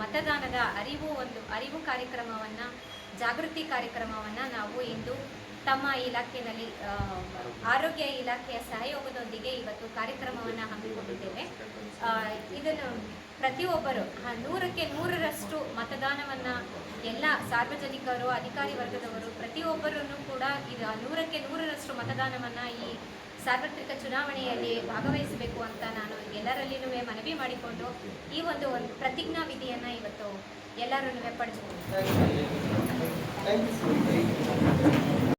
ಮತದಾನದ ಅರಿವು ಒಂದು ಅರಿವು ಕಾರ್ಯಕ್ರಮವನ್ನು ಜಾಗೃತಿ ಕಾರ್ಯಕ್ರಮವನ್ನು ನಾವು ಇಂದು ತಮ್ಮ ಇಲಾಖೆಯಲ್ಲಿ ಆರೋಗ್ಯ ಇಲಾಖೆಯ ಸಹಯೋಗದೊಂದಿಗೆ ಇವತ್ತು ಕಾರ್ಯಕ್ರಮವನ್ನು ಹಮ್ಮಿಕೊಂಡಿದ್ದೇವೆ. ಇದನ್ನು ಪ್ರತಿಯೊಬ್ಬರು ನೂರಕ್ಕೆ ನೂರರಷ್ಟು ಮತದಾನವನ್ನು ಎಲ್ಲ ಸಾರ್ವಜನಿಕರು, ಅಧಿಕಾರಿ ವರ್ಗದವರು ಪ್ರತಿಯೊಬ್ಬರನ್ನು ಕೂಡ ಇದು ನೂರಕ್ಕೆ ನೂರರಷ್ಟು ಮತದಾನವನ್ನು ಈ ಸಾರ್ವತ್ರಿಕ ಚುನಾವಣೆಯಲ್ಲಿ ಭಾಗವಹಿಸಬೇಕು ಅಂತ ನಾನು ಎಲ್ಲರಲ್ಲಿನೂ ಮನವಿ ಮಾಡಿಕೊಂಡು ಈ ಒಂದು ಒಂದು ಪ್ರತಿಜ್ಞಾ ವಿಧಿಯನ್ನು ಇವತ್ತು ಎಲ್ಲರನ್ನೂ ಪಡಿಸ್ಕೊಂಡು